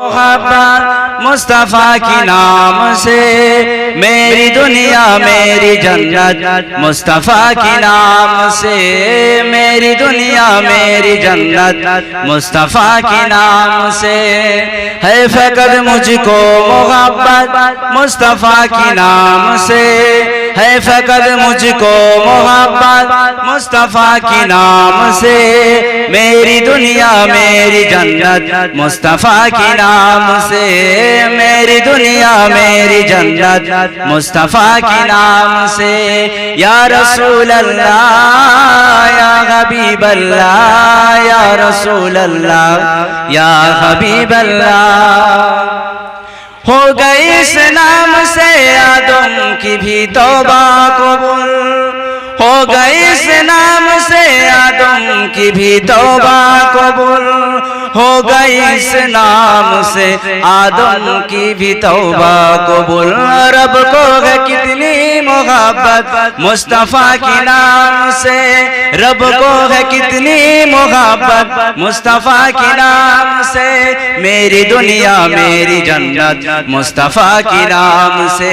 محبت مصطفیٰ کی نام سے، میری دنیا، میری جنت، مصطفیٰ کی نام سے، میری دنیا، میری جنت، مصطفیٰ کی نام سے۔ ہے فقط مجھ کو محبت مصطفیٰ کی نام سے۔ ہے فقط مجھ کو محبت مصطفیٰ کی نام سے؟ میری دنیا، میری جنت مصطفیٰ کی نام سے۔ میری دنیا، میری جنت مصطفیٰ کی نام سے۔ یا رسول اللہ، یا حبیب اللہ، یا رسول اللہ، یا حبیب اللہ۔ ہو گئی اس نام سے آدم کی بھی توبہ قبول۔ ہو گئی اس نام سے آدم کی بھی توبہ قبول۔ ہو گئی اس نام سے آدم کی بھی توبہ قبول۔ رب کو ہے کتنی محبت۔ مصطفیٰ کی نام سے رب کو ہے کتنی محبت۔ مصطفیٰ کی نام سے میری دنیا میری جنت۔ مصطفیٰ کی نام سے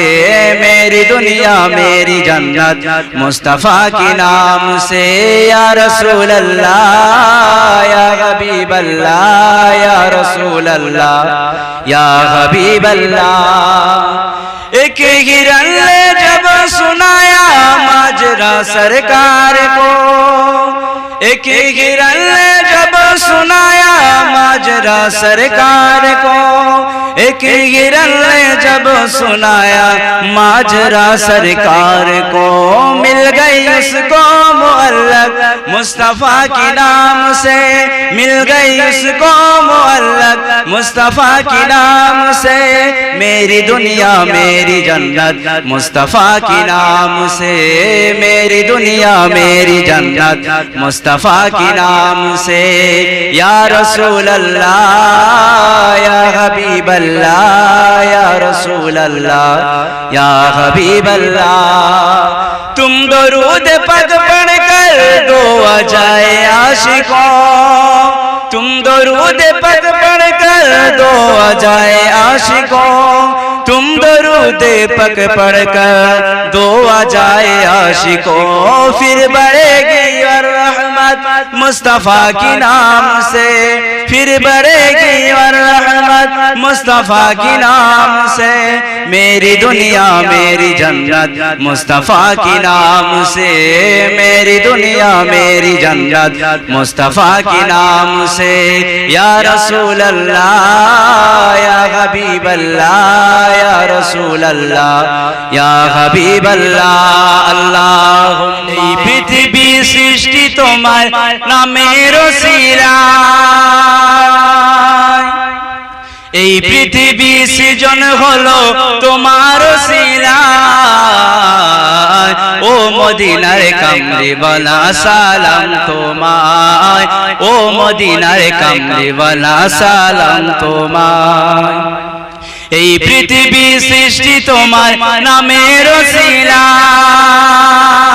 میری دنیا میری جنت۔ مصطفیٰ की नाम से या रसूल अल्लाह या हबीब अल्लाह या रसूल अल्लाह या हबीब अल्लाह एक हिरन ने जब सुनाया माजरा सरकार को ایک ہی گرن نے جب سنایا ماجرا سرکار کو، ایک ہی گرن نے جب سنایا ماجرا سرکار کو، مل گئی اس کو معلق مصطفیٰ کی نام سے، مل گئی اس کو معلق مصطفیٰ کی نام سے، میری دنیا، میری جنت، مصطفیٰ کی نام سے، میری دنیا، میری جنت، مصطفیٰ مصطفیٰ کی نام سے یا رسول اللہ یا حبیب اللہ یا رسول اللہ یا حبیب اللہ۔ تم درود پگ پڑھ کر دو جائے عاشقوں۔ تم درود پگ پڑھ کر دو جائے عاشقوں۔ تم درود پک پڑھ کر دو آ جائے عاشقوں۔ پھر بڑھے گی اور رحمت مصطفیٰ کی نام سے پھر بڑھے گی اور رحمت مصطفیٰ کی نام سے میری دنیا، میری جنت مصطفیٰ کی نام سے میری دنیا، میری جنت مصطفیٰ کی نام سے یا رسول اللہ، یا حبیب اللہ، یا رسول اللہ، یا حبیب اللہ اللہ সৃষ্টি তোমার নামের শিরা এই পৃথিবী সৃজন হলো তোমার শিরা ও মদিনার কামলি বলা সালাম তোমায়। ও মদিনার বলা সালাম তোমায়। এই পৃথিবী সৃষ্টি তোমার নামের শিলায়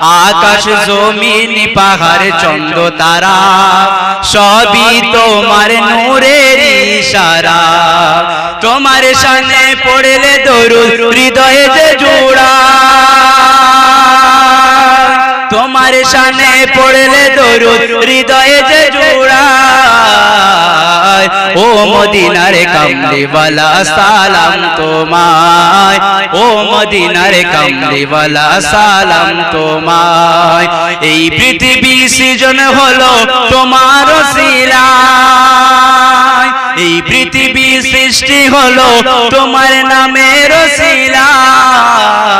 আকাশ জমিন, পাহাড়, চন্দ্র, তারা, সবই তোমার নূরের ইশারা। তোমার সামনে পড়লে দরুদ, হৃদয়ে যে জোড়া। তোমার সামনে পড়লে দরুদ, হৃদয়ে যে জোড়া। ও মদিনার কামলিওয়ালা, সালাম তোমায়। ও মদিনার কামলিওয়ালা, সালাম তোমায়। এই পৃথিবী সৃজন হলো তোমার শিলা এই পৃথিবী সৃষ্টি হলো তোমার নামের শিলায়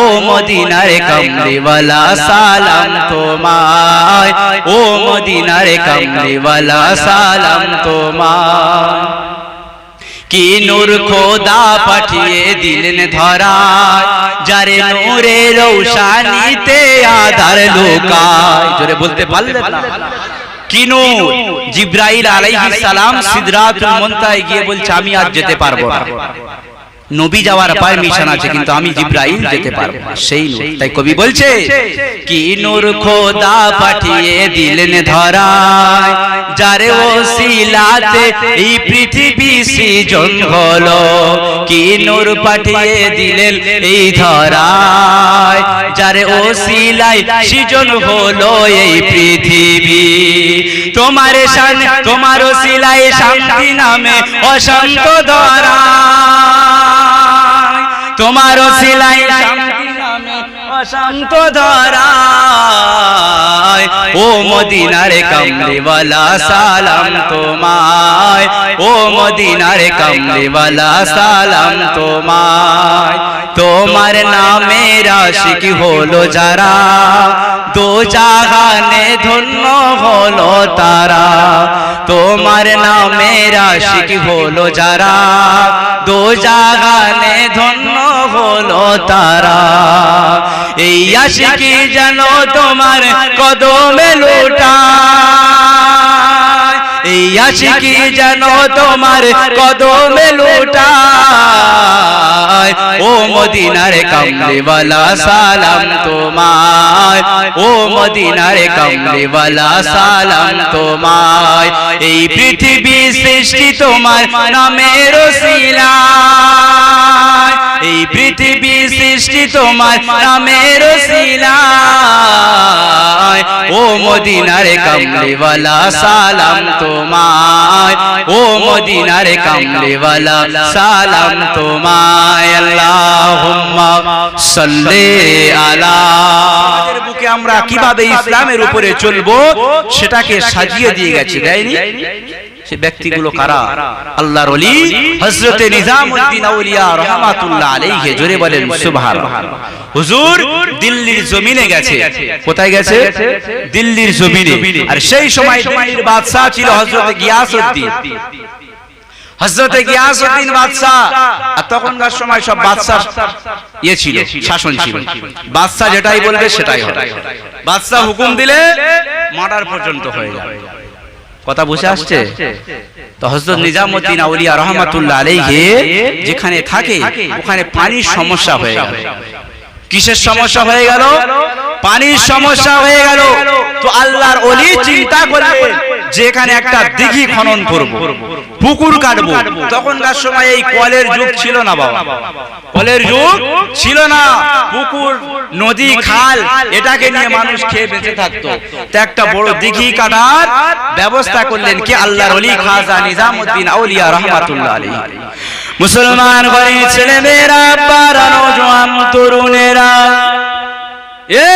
ও মদিনার কমলিওয়ালা সালাম তোমায়। ও মদিনার কমলিওয়ালা সালাম তোমায়। কি নূর খোদা পাঠিয়ে দিলেন ধরা যারে নূরে রৌশানিতে আধার লোকায়। জোরে বলতে পারলেন না। কি নূর? জিব্রাইল আলাইহিস সালাম সিদরাতুল মুনতায় গিয়ে বলছে আমি আজ যেতে পারব না। নবী যাওয়ার পারমিশন আছে কিন্তু আমি জিব্রাইল যেতে পারব সেই নূর তাই কবি বলছে কি নূর খোদা পাঠিয়ে দিলেন ধরায় যারে ও ওসিলাতে এই পৃথিবী সৃজন হলো কি নূর পাঠিয়ে দিলেন এই ধরায় যারে ওসিলায় সৃজন হলো এই পৃথিবী। তোমার শান তোমার ও ওসিলায় শান্তি নামে অশান্ত ধরা। তোমার সিলাই শান্তি অশান্ত ধরায়। ও মদিনারে কামলিওয়ালা, সালাম তোমায়। ও মদিনারে কামলিওয়ালা, সালাম তোমায়। তোমার নামে রাশিক হলো যারা, দো জাহানে ধন্য হলো তারা। তোমার নামে রাশিক হলো যারা, দো জাগানে ধন্য তারা। এই আশিকি যেন তোমার কদমে লোটা এই আশিকি যেন তোমার কদমে লোটায়। ও মদিনার কামলিওয়ালা, সালাম তোমায়। ও মদিনার কামলিওয়ালা, সালাম তোমায়। এই পৃথিবী সৃষ্টি তোমার নামের শিলায় এই পৃথিবী সৃষ্টি তোমার নামের শিলায় ও মদিনার কামলিওয়ালা, সালাম তোমায়। ও মদিনার কামলিওয়ালা, সালাম তোমায়। আল্লাহুম্মা সাল্লি আলা। আমরা কীভাবে ইসলামের উপরে চলবো, সেটাকে সাজিয়ে দিয়ে গেছে, দেয়নি? সে ব্যক্তিগুলো কারা? আল্লাহর ওলি হযরতে নিজামউদ্দিন আউলিয়া রাহমাতুল্লাহ আলাইহি জোরে বলেন সুবহানাল্লাহ। হুজুর দিল্লির জমিনে গেছে। কোথায় গেছে? দিল্লির জমিনে। আর সেই সময় দিল্লির বাদশা ছিল হযরত গিয়াসউদ্দিন। হযরতে গিয়াসউদ্দিন বাদশা আর তখনকার সময় সব বাদশা ইয়ে ছিল শাসন ছিল। বাদশা যেটাই বলবে সেটাই হবে। বাদশা হুকুম দিলে মার্ডার পর্যন্ত হয়ে যাবে। কথা বসে আসছে? তো হজরত নিজামুদ্দিন আউলিয়া রহমাতুল্লাহ আলাইহি যেখানে থাকে ওখানে পানির সমস্যা হয়ে গেল। কিসের সমস্যা হয়ে গেল? পানির সমস্যা হয়ে গেল। তো আল্লাহর ওলি চিন্তা করলেন যে এখানে একটা দিঘি খনন করব পুকুর কাটবো। তখনকার সময় এই কলের যুগ ছিল না বাবা। কলের যুগ ছিল না। পুকুর নদী খাল এটাকে নিয়ে মানুষ খেয়ে বেঁচে থাকতো। তো একটা বড় দিঘি কাটার ব্যবস্থা করলেন কি আল্লাহর অলি খাজা নিজামুদ্দিন আউলিয়া রহমাতুল্লাহ আলাইহি। মুসলমান ঘরে ছেলে মেয়েরা আব্বারা নওজোয়ান তরুণেরা। এ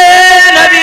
নবী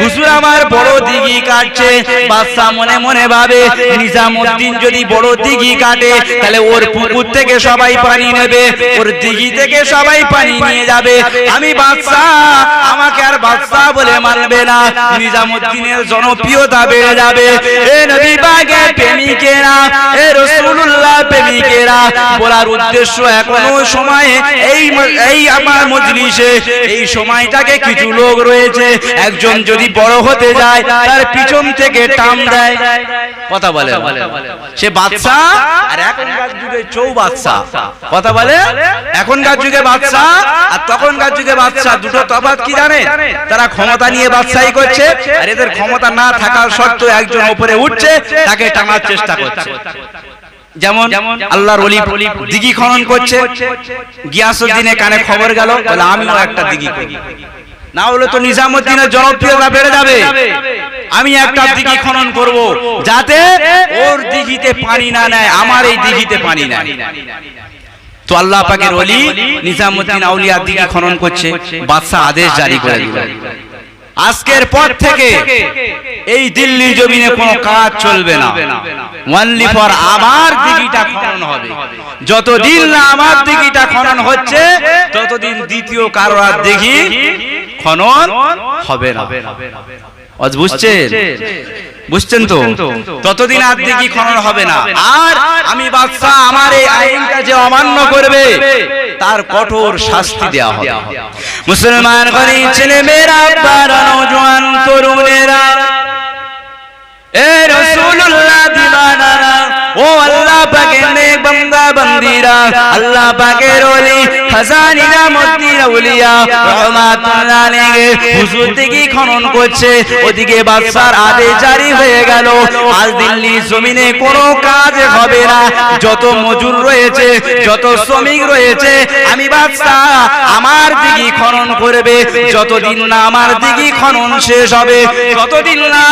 হুজুর আমার বড় দিঘি কাটছে। বাদশা মনে মনে ভাবে নিজামউদ্দিন যদি বড় দিঘি কাটে, তাহলে ওর পুকুর থেকে সবাই পানি নেবে, ওর দিঘি থেকে সবাই পানি নিয়ে যাবে। আমি বাদশা আমাকে আর বাদশা বলে মানবে না। নিজামউদ্দিনের জনপ্রিয়তা বেড়ে যাবে। এ নবী পাকের প্রেমিকেরা, এ রাসূলুল্লাহ প্রেমিকেরা, বলার উদ্দেশ্য এখনও সময়ে এই এই আমার মজলিসে, এই সময়টাকে কিছু লোক রয়েছে, একজন যদি বড় হতে যায়, তার পিছন থেকে টান দেয়। কথা বলে সে বাদশা আর এখনকার যুগে চৌ বাদশা। কথা বলে? এখনকার যুগে বাদশা আর তখনকার যুগে বাদশা দুটো তফাৎ কি জানে? তারা ক্ষমতা নিয়ে বাদশাহী করছে আর এদের ক্ষমতা না থাকার সত্ত্বেও একজন উপরে উঠছে, তাকে টানার চেষ্টা করছে। যেমন আল্লাহর ওলি দিঘি খনন করছে। গিয়াসউদ্দিনের কানে খবর গেল, বলে, আমিও একটা দিঘি করি না হলে তো নিজামুদ্দিনের জনপ্রিয়তা বেড়ে যাবে। আমি একটা দিঘি খনন করব যাতে ওর দিঘিতে পানি না নেয় আমার এই দিঘিতে পানি না তো আল্লাহ পাকের ওলি নিজামুদ্দিন আউলিয়া দিঘি খনন করছে বাদশাহ আদেশ জারি করে দিল। আজকের পর থেকে এই দিল্লি জমিনে কোনো কাজ চলবে না। ওয়ানলি ফর আমার দিঘিটা খনন হবে। যতদিন না আমার দিঘিটা খনন হচ্ছে ততদিন দ্বিতীয় কারোর আর দিঘি খনন হবে না। আজ বুঝছেন? বুঝছেন? তো? ততদিন আর দিঘি খনন হবে না। আর আমি বাদশাহ আমার এই আইনটা যে অমান্য করবে তার কঠোর শাস্তি দেওয়া হবে। মুসলমান ঘরে ছেলে মেয়েরা বারা নওজোয়ান তরুণেরা এ রাসূলুল্লাহ দিবানারা ও আল্লাহ পাকের নেক বান্দা বান্দিরা আল্লাহ পাকের ওলি খাজানিরা মদ্দির আউলিয়া, রহমাতুল্লাহ আলাইহি হুজুর থেকে খনন করছে। ওদিকে বাদশার আদেশ জারি হয়ে গেল। আজ দিল্লি জমিনে কোনো কাজ হবে না। যত মজুর রয়েছে, যত শ্রমিক রয়েছে, আমি বাদশাহ আমার দিকে খনন করবে। যতদিন না আমার দিকে খনন শেষ হবে, ততদিন না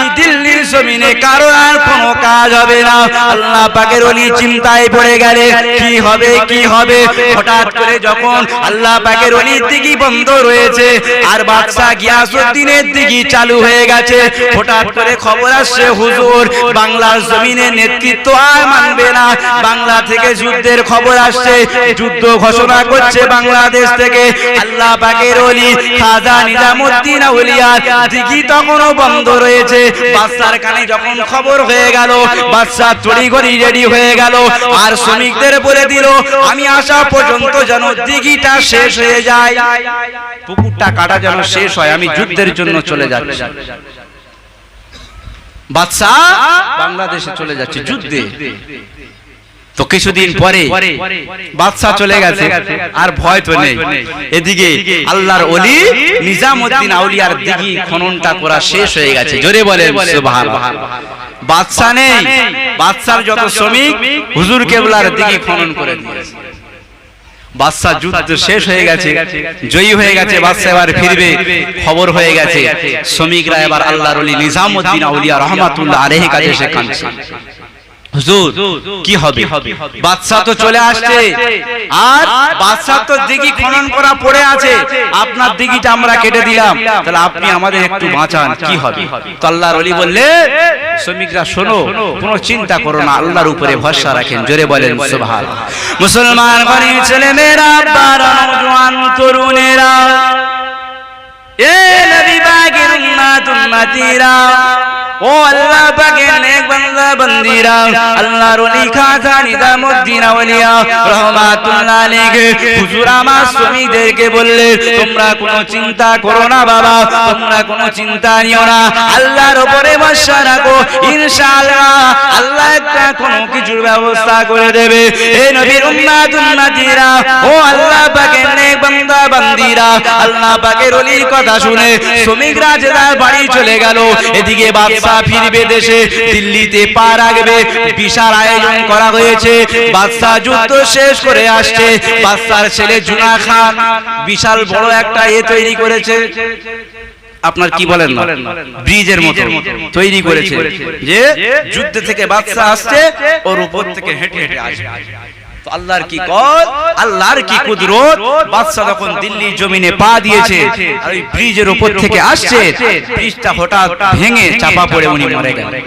এই দিল্লির জমিনে কারও আর কোনো কাজ হবে না। আল্লাহ পাকের ওলি চিন্তায় পড়ে গেলে কি হবে? কি হবে? হঠাৎ করে যখন আল্লাহ পাকের দিকে বন্ধ রয়েছে, আর বাদশাহ গিয়াসউদ্দিনের দিকে চালু হয়ে গেছে, হঠাৎ করে খবর আসছে, হুজুর, বাংলার নেতৃত্ব আর মানবে না। বাংলা থেকে যুদ্ধের খবর আসছে, যুদ্ধ ঘোষণা করছে বাংলাদেশ থেকে। আল্লাহ পাকের ওলি খাজা নিজামুদ্দিন আউলিয়া দিঘি তখনও বন্ধ রয়েছে। বাদশার কানে যখন খবর হয়ে গেল বাদশা তড়ি গড়ি রেডি হয়ে গেল, আর শ্রমিকদের বলে দিল আমি আসা পর্যন্ত যেন দিঘিটা শেষ হয়ে যায়। পুকুরটা কাটা যেন শেষ হয়, আমি যুদ্ধের জন্য চলে যাচ্ছি। বাদশা বাংলাদেশে চলে যাচ্ছে, যুদ্ধে। তো কিছুদিন পরে বাদশাহ চলে গেছে, আর ভয় তো নেই। এদিকে আল্লাহর ওলি নিজামউদ্দিন আউলিয়ার দিঘি খননটা করা শেষ হয়ে গেছে। জোরে বলেন, সুবহানাল্লাহ। বাদশাহ নেই বাদশার যত শ্রমিক হুজুর কেবলার দিকে খনন করে দিয়েছে বাদশাহ যুদ্ধ শেষ হয়ে গেছে জয়ী হয়ে গেছে বাদশা এবার ফিরবে। খবর হয়ে গেছে শ্রমিকরা এবার আল্লাহর ওলি নিজামউদ্দিন আউলিয়া রহমাতুল্লাহ আলাইহি কাছে সে কাঁদছে হুজুর কি হবে? বাদশাহ তো চলে আসছে। আর বাদশাহ তো দিঘি খনন করা পড়ে আছে। আপনার দিঘিটা আমরা কেটে দিলাম। তাহলে আপনি আমাদের একটু বাঁচান কি হবে? তো আল্লাহর ওলি বললে শ্রমিকরা শোনো কোনো চিন্তা করো না আল্লাহর উপরে ভরসা রাখেন জোরে বলেন সুবহান। মুসলমান ঘরে ছেলে মেয়েরা বারা নওজোয়ান তরুণেরা এ নবী পাকের উম্মাত উম্মতিরা ব্যবস্থা করে দেবে। ও আল্লাহ বান্দা, বান্দিরা, আল্লাহ কথা শুনে শ্রমিকরা যে বাড়ি চলে গেল। এদিকে বাদশা ফিরবে দেশে, দিল্লিতে পা রাখবে। বিশাল আয়োজন করা হয়েছে। বাদশা যুদ্ধ শেষ করে আসছে। বাদশার ছেলে জুনা খান বিশাল বড় একটা এ তৈরি করেছে। আপনার কি বলেন না? ব্রিজের মতো তৈরি করেছে। যে যুদ্ধ থেকে আসছে, ওর উপর থেকে হেঁটে হেঁটে আসবে। আল্লাহর কি কর আল্লাহর কি কুদরত? বাদশা যখন দিল্লি জমিনে পা দিয়েছে আর ওই ব্রিজের উপর থেকে আসছে ব্রিজটা হঠাৎ ভেঙে চাপা পড়ে উনি মরে গেলেন।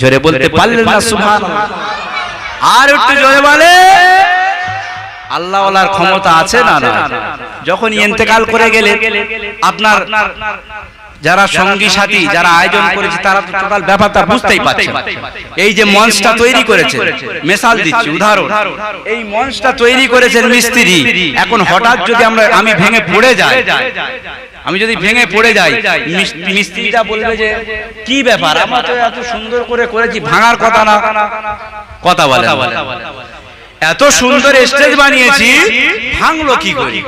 জোরে বলতে পারলেন না সুবহানাল্লাহ। আর একটু জোরে বলে আল্লাহ ক্ষমতা আছে না না যখন ইন্তেকাল করে গেলে আপনার যারা সঙ্গী সাথী যারা আয়োজন করেছে তারা তো টোটাল ব্যাপারটা বুঝতেই পারছে এই যে মঞ্চটা তৈরি করেছে মেশাল দিচ্ছি উদাহরণ। এই মঞ্চটা তৈরি করেছেন মিস্ত্রি। এখন হঠাৎ যদি আমরা আমি ভেঙে পড়ে যাই। আমি যদি ভেঙে পড়ে যাই মিস- মিস্ত্রিটা বলবে যে কি ব্যাপার? আমরা তো এত সুন্দর করে করেছি ভাঙার কথা না। কথা বলে এত সুন্দর স্টেজ বানিয়েছি ভাঙলো কি করে?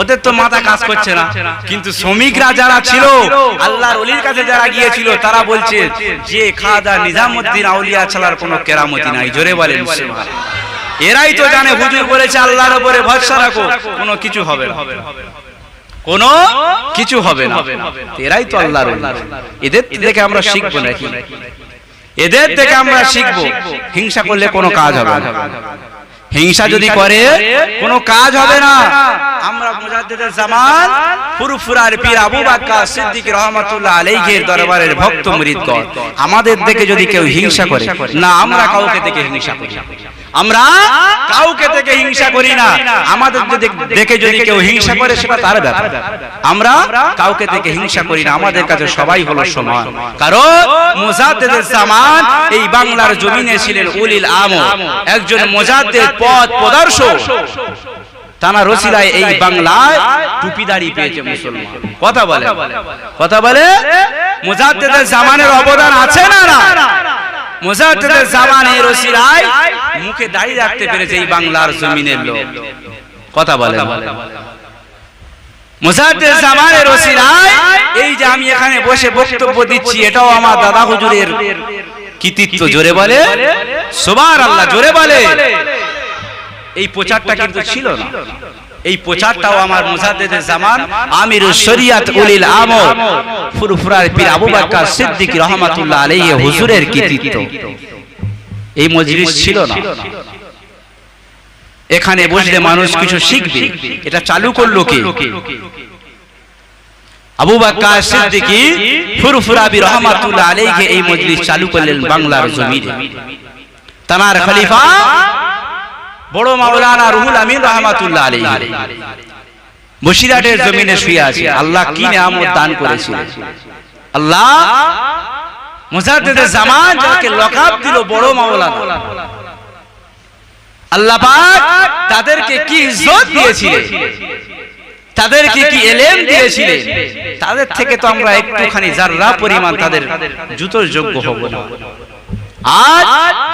ওদের তো মাথা কাজ করছে না। কিন্তু শ্রমিকরা যারা ছিল, আল্লাহর অলির কাছে যারা গিয়েছিল, তারা বলছে, যে খাদা নিজামুদ্দিন আউলিয়া ছাড়ার কোনো কেরামতি নাই। জোরে বলেন। এরাই তো জানে, হুজুর বলেছে, আল্লাহর উপরে ভরসা রাখো, কোনো কিছু হবে না। কোনো কিছু হবে না। এরাই তো আল্লাহর এদের থেকে আমরা শিখব নাকি? এদের থেকে আমরা শিখব। হিংসা করলে কোনো কাজ হবে না। হিংসা যদি করে কোনো কাজ হবে না। আমরা মুজাদ্দিদের জামান ফুরফুরার পীর আবু বাক্কা সিদ্দিক রহমাতুল্লাহ আলাইহির দরবারের ভক্ত মুরিদগণ আমাদের দিকে যদি কেউ হিংসা করে না আমরা কাউকে দেখে হিংসা করি না। আমরা কাউকে থেকে হিংসা করি না। আমাদের যদি দেখে যদি কেউ হিংসা করে সেটা তার ব্যাপার। আমরা কাউকে থেকে হিংসা করি না। আমাদের কাছে সবাই হলো সমান। কারণ মুজাদ্দিদের জামান এই বাংলার জমিনে ছিলেন উলিল আম। একজন মুজাদ্দিদ পথ প্রদর্শক। তানা রসিলায় এই বাংলায় টুপিদারি পেয়েছে মুসলমান। কথা বলে? কথা বলে। মুজাদ্দিদের জামানের অবদান আছে না না জামানের রসিলায় মুখে দাড়ি রাখতে পেরেছে এই বাংলার জমিনের লোক। কথা বলে জামানের রসিলায় এই যে আমি এখানে বসে বক্তব্য দিচ্ছি এটাও আমার দাদা হুজুরের কৃতিত্ব জোরে বলে। সুবহান আল্লাহ জোরে বলে। এই প্রচারটা কিন্তু ছিল না। এই প্রচারটাও আমার মুজাদ্দিদের জামান আমির শরিয়াত উলিল আমর ফুরফুরার পীর আবু বকর সিদ্দিক রহমাতুল্লাহ আলাইহি হুজুরের কৃতিত্ব। এই মজলিস ছিল না। এখানে বসলে মানুষ কিছু শিখবে। এটা চালু করল কে? আবু বকর সিদ্দিকী ফুরফুরাবি রহমাতুল্লাহ আলাইহি এই মজলিস চালু করলেন বাংলার জমিনে। তানার খলিফা বড় মাওলানা রুহুল আমিন রহমাতুল্লাহ বসিরহাটের জমিনে শুয়ে আছে। আল্লাহ কি নিয়ামত দান করেছিলেন আল্লাহ জামান যাকে লকাব দিল, বড় মাওলানা। আল্লাহ পাক তাদেরকে কি ইজ্জত দিয়েছিলেন? তাদেরকে কি এলেম তাদের থেকে তো আমরা একটুখানি যাররা পরিমাণ তাদের জুতোর যোগ্য হব না। আজ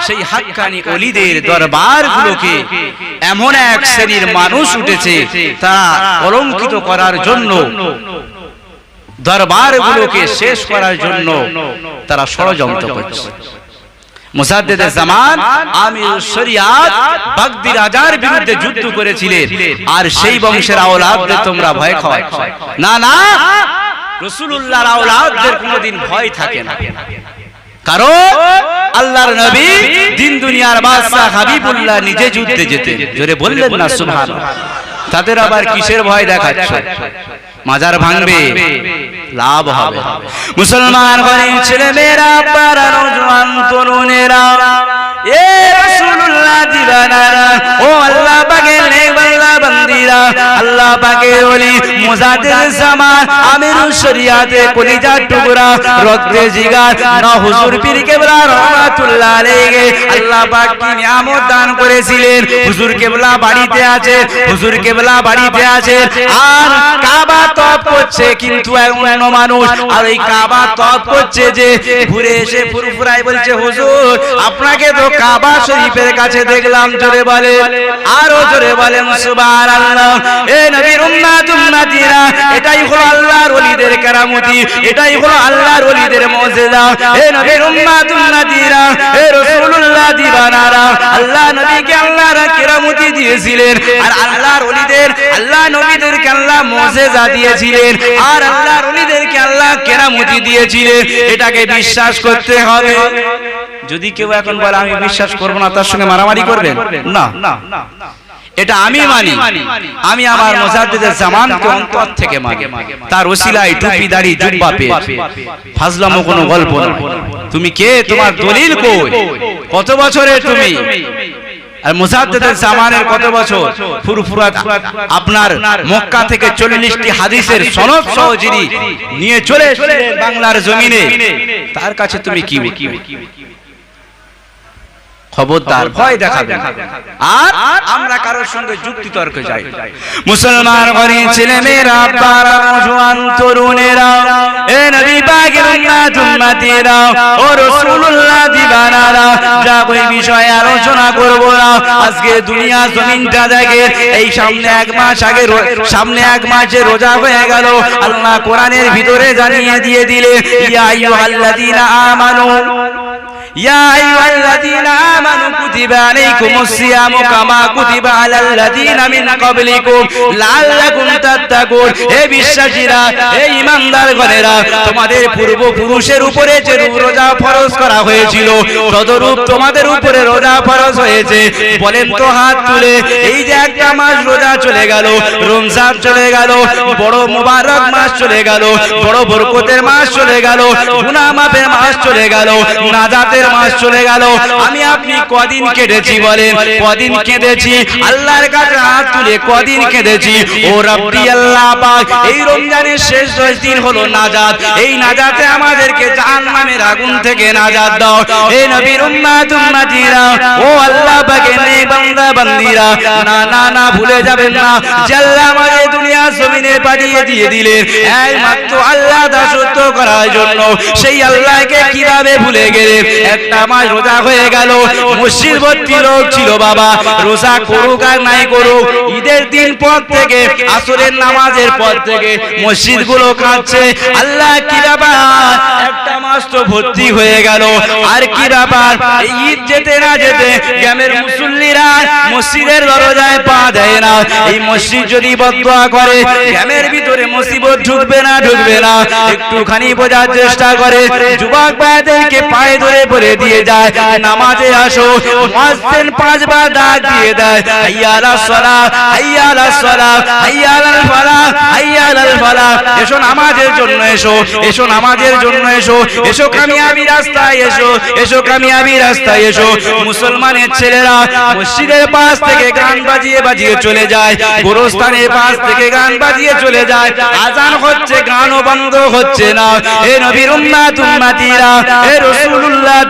সেই হাক্কানি অলিদের দরবারগুলোকে এমন এক শ্রেণির মানুষ উঠেছে তারা কলঙ্কিত করার জন্য দরবারগুলোকে শেষ করার জন্য তারা ষড়যন্ত্র করছে। জামান আমির শরিয়াত বাগদি রাজার বিরুদ্ধে যুদ্ধ করেছিলেন। আর সেই বংশের আওলাদদের তোমরা ভয় খাওয়ায় না না রসুলুল্লাহর আওলাদদের কোনোদিন ভয় থাকে না। কারণ আল্লাহর নবী দিন দুনিয়ার বাদশা হাবিবুল্লাহ নিজে যুদ্ধে যেতেন। জোরে বললেন না সুবহান তাদের আবার কিসের ভয় দেখাচ্ছে? মাজার ভাঙবে লাভ হবে। মুসলমান ঘরের ছেলে মেয়েরা পাড়া নজওয়ান তরুণেরা এ রাসূলুল্লাহ দিবানারা ও আল্লাহ পাকের বান্দিরা, আল্লাহ পাকে ওলি মুজাদ্দিদ জামান আমিরুল শরিয়াতে কলিজার টুকরা, রক্তে জিগার, না হুজুর পীর কেবলা রহমাতুল্লাহ আলাইহি, আল্লাহ পাক কি নিয়ামত দান করেছিলেন? হুজুর কেবলা বাড়িতে আছে, হুজুর কেবলা বাড়িতে আছে, আর করছে কিন্তু অন্য মানুষ। আর এই কাবা তপ করছে যে ঘুরে এসে ফুরফুরাই বলছে, হুজুর, আপনাকে তো কাবা শরীফের কাছে দেখলাম, জোরে বলে। আরও জোরে বলেন, সুবহানাল্লাহ। এ নবীর উম্মাত, উম্মাতিরা, এটাই হলো আল্লাহর ওলিদের কারামতি, এটাই হলো আল্লাহর ওলিদের মুজিজা এ নবীর উম্মাত, উম্মাতিরা, এ রাসূলুল্লাহ দিবানারা, আল্লাহ নবীকে আল্লাহর কেরামতি দিয়েছিলেন। আর আল্লাহর ওলিদের, আল্লাহ নবীদেরকে আল্লাহ মুজিজা দিয়েছিলেন। আর আল্লাহর ওলিদেরকে আল্লাহ কেরামতি দিয়েছিলেন। এটাকে বিশ্বাস করতে হবে। যদি কেউ এখন বলে, আমি বিশ্বাস করব না, তার সঙ্গে মারামারি করবেন? না। না এটা আমি মানি। আমি আমার মুজাদ্দিদের জামানকে অন্তর থেকে মানি। তার ওসিলায় টুপি, দাড়ি, জুব্বা পেয়ে ফাজলামো কোনো গল্প না তুমি কে? তোমার দলিল কই? কত বছরের তুমি? আর মুজাদ্দিদের জামানের কত বছর? ফুরফুরাত আপনার মক্কা থেকে চল্লিশটি হাদিসের সনদ সহ যিনি নিয়ে চলে এসেছিলেন বাংলার জমিনে। তার কাছে তুমি কি খবরদার ভয় দেখাবে আর আমরা কারোর সঙ্গে যুক্তি তর্কে যাই। মুসলমান ঘরে ছেলে মেয়েরা পারা জওয়ান তরুণেরা এ নবী পাকের উম্মত উম্মতিরা ও রাসূলুল্লাহ দিবানারা যা ওই বিষয়ে আলোচনা করব না। আজকে দুনিয়া জমিনটা দেখে এই সামনে এক মাস আগে সামনে এক মাসে রোজা হয়ে গেল। আল্লাহ কোরআনের ভিতরে জানিয়ে দিয়ে দিলে ইয়া আইয়ুহাল্লাযীনা আমানু يا أيها الذين آمنوا كتب عليكم الصيام كما كتب على الذين من قبلكم لعلكم تتقون হে বিশ্বাসীরা হে ইমানদার গণেরা তোমাদের পূর্বপুরুষের উপরে যে রোজা ফরজ করা হয়েছিল তদরূপ তোমাদের উপরে রোজা ফরজ হয়েছে বলেন তো হাত তুলে এই যে একটা মাস রোজা চলে গেল রমজান চলে গেল বড় মুবারক মাস চলে গেল বড় বরকতের মাস চলে গেল গুনাহ মাফের মাস চলে গেল নাজাতের মাস চলে গেল। আমি আপনি কদিন কেটেছি বলেন? কদিন কেঁদেছি? আল্লাহর কাছে হাত তুলে কদিন কেঁদেছি? ও রব্বি আল্লাহ পাক, এই রমজানের শেষ দশ দিন হলো নাজাত। এই নাজাতে আমাদেরকে জাহান্নামের আগুন থেকে নাজাত দাও। হে নবীর উম্মাত উম্মাতিরা, ও আল্লাহ পাকের নেক বান্দা বান্দিরা, না না না ভুলে যাবেন না। আল্লাহ আমাদের দুনিয়া জমিনে পাঠিয়ে দিয়ে দিলেন, একমাত্র আল্লাহ দাসত্ব করার জন্য। সেই আল্লাহকে কীভাবে ভুলে গেলে একটা মাস রোজা হয়ে গেল। মসজিদ ভর্তি লোক ছিল বাবা। রোজা করুক আর নাই করুক, ঈদের দিন পর থেকে, আসরের নামাজের পর থেকে মসজিদগুলো কাঁদছে। আল্লাহ কি ব্যাপার? একটা মাস তো ভর্তি হয়ে গেল। আর কি ব্যাপার? ঈদ যেতে না যেতে গ্রামের মুসল্লিরা মসজিদের দরজায় পা দেয় না। এই মসজিদ যদি করে, গ্রামের ভিতরে মুসিবত ঢুকবে না ঢুকবে না। একটুখানি বোঝার চেষ্টা করে। যুবক পায়ে ধরে বলে দিয়ে যায়, নামাজে আসো মুয়াজ্জিন পাঁচবার ডাক দিয়ে দেয়। আলাস সালাহ হাইয়া আলাল ফালাহ হাইয়া আলাল ফালাহ এসো নামাজের জন্য এসো এসো নামাজের জন্য এসো এসো কামিয়াবি রাস্তায় এসো এসো কামিয়াবি রাস্তায় এসো। মুসলমানের ছেলেরা মসজিদের পাশ থেকে গান বাজিয়ে বাজিয়ে চলে যায়, গোরস্থানের পাশ থেকে গান বাজিয়ে চলে যায়। আজান হচ্ছে, গানও বন্ধ হচ্ছে না। হে নবীর উম্মাত, উম্মাতিরা, হে রাসূলুল্লাহ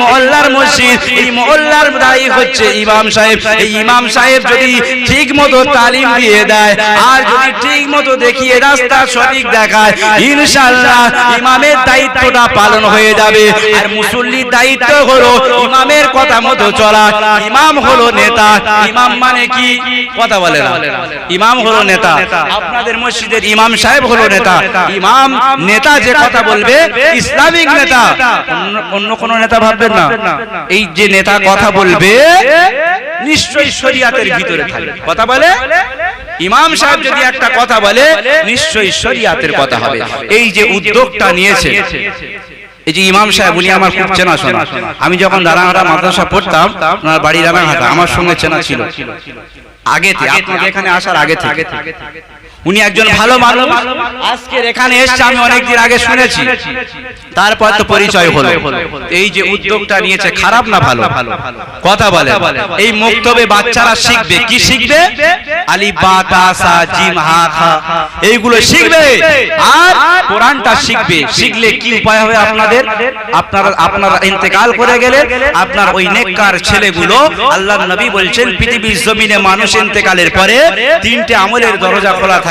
মহল্লার মসজিদ, এই মহল্লার দায়ী হচ্ছে ইমাম সাহেব। এই ইমাম সাহেব যদি ঠিক মতো তালিম দিয়ে দেয় আর যদি ঠিক মতো দেখিয়ে রাস্তা সঠিক দেখায়, ইনশাআল্লাহ ইমামের দায়িত্বটা পালন হয়ে যাবে। আর মুসল্লির দায়িত্ব হলো ইমামের কথা মতো চলা। ইমাম হলো নেতা। ইমাম মানে কি? কথা বলে না। ইমাম হলো নেতা। আপনাদের মসজিদের ইমাম সাহেব হলো নেতা। ইমাম, নেতা যে কথা বলবে, ইসলামিক নেতা। অন্য- কোন নেতা ভাববেন না। এই যে নেতা কথা বলবে নিশ্চয়ই শরিয়াতের ভিতরে থাকবে। কথা বলে? ইমাম সাহেব যদি একটা কথা বলে নিশ্চয়ই শরিয়াতের কথা হবে। এই যে উদ্যোগটা নিয়েছে এই যে ইমাম সাহেব উনি আমার খুব চেনা শোনা। আমি যখন রানাঘাটা মাদ্রাসা পড়তাম ওনার বাড়ি রানাঘাটা আমার সঙ্গে চেনা ছিল। আগে থেকে আপনাদের এখানে আসার আগে থেকে। উনি একজন ভালো মানুষ। আজকের এখানে এসছে, আমি অনেকদিন আগে শুনেছি। তারপর তো পরিচয় হলো। এই যে উদ্যোগটা নিয়েছে, খারাপ না ভালো? কথা বলে। এই মুক্তবে বাচ্চারা শিখবে। কি শিখবে? আলি বা তা সা জিম হা খা। এইগুলো শিখবে। আর কোরআনটা শিখবে। শিখলে কি উপায় হবে আপনাদের? আপনারা আপনারা ইন্তেকাল করে গেলে আপনার ওই নেককার ছেলেগুলো আল্লাহর নবী বলছেন, পৃথিবীর জমিনে মানুষ ইন্তেকালের পরে তিনটে আমলের দরজা খোলা থাকে।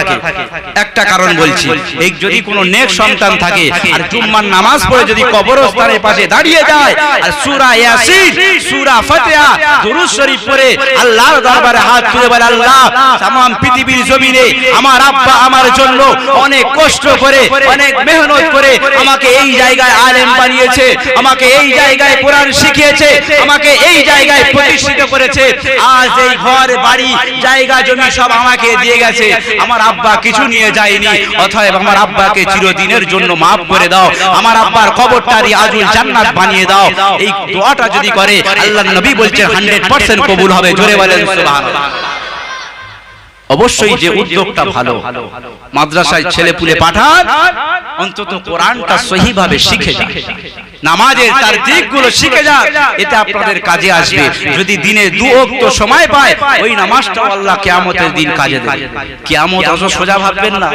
একটা কারণ বলছি এই যদি কোনো নেক সন্তান থাকে আর জুম্মার নামাজ পড়ে যদি কবরস্থানের পাশে দাঁড়িয়ে যায় আর সূরা ইয়াসিন সূরা ফাতিহা দুরূদ শরীফ পড়ে আল্লাহর দরবারে হাত তুলে বলে আল্লাহ तमाम পৃথিবীর জমিনে আমার আব্বা আমার জন্য অনেক কষ্ট করে অনেক মেহনত করে আমাকে এই জায়গায় আলেম বানিয়েছে আমাকে এই জায়গায় কোরআন শিখিয়েছে আমাকে এই জায়গায় প্রতিষ্ঠিত করেছে আজ এই ঘর বাড়ি জায়গা জমি সব আমাকে দিয়ে গেছে আমার আব্বা কিছু নিয়ে যায়নি। অতএব আমার আব্বাকে চিরদিনের জন্য মাফ করে দাও। আমার আব্বার কবরটারি আজুল জান্নাত বানিয়ে দাও। এই দোয়াটা যদি করে, আল্লাহ নবী বলছেন 100% কবুল হবে। জোরে বলেন অবশ্যই যে উদ্যোগটা ভালো, মাদ্রাসায় ছেলে পুলে পাঠান, অন্তত কোরআনটা সহিভাবে শিখে যায় নামাজের তার দিকগুলো শিখে যান এতে আপনাদের কাজে আসবে। যদি দিনে দু অক্ত সময় পায় ওই নামাজটা আল্লাহ কেয়ামতের দিন কাজে দেবে। কেয়ামত অত সোজা ভাববেন না।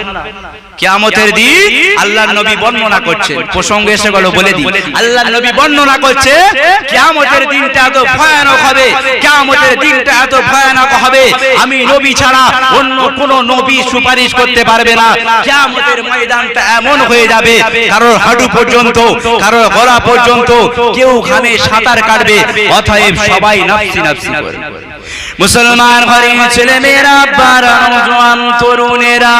কিয়ামতের দিন আল্লাহর নবী বর্ণনা করছেন। প্রসঙ্গে এসে গেল বলে দিই। আল্লাহর নবী বর্ণনা করছে কিয়ামতের দিনটা এত ভয়ানক হবে। কিয়ামতের দিনটা এত ভয়ানক হবে। আমি নবী ছাড়া অন্য কোন নবী সুপারিশ করতে পারবে না। কিয়ামতের ময়দানটা এমন হয়ে যাবে কারোর হাঁটু পর্যন্ত কারোর গলা পর্যন্ত কেউ ঘামে সাঁতার কাটবে অতএব সবাই নাফসি নাফসি করে মুসলমান ঘরে ছেলে মেয়েরা বারা নজওয়ান তরুণেরা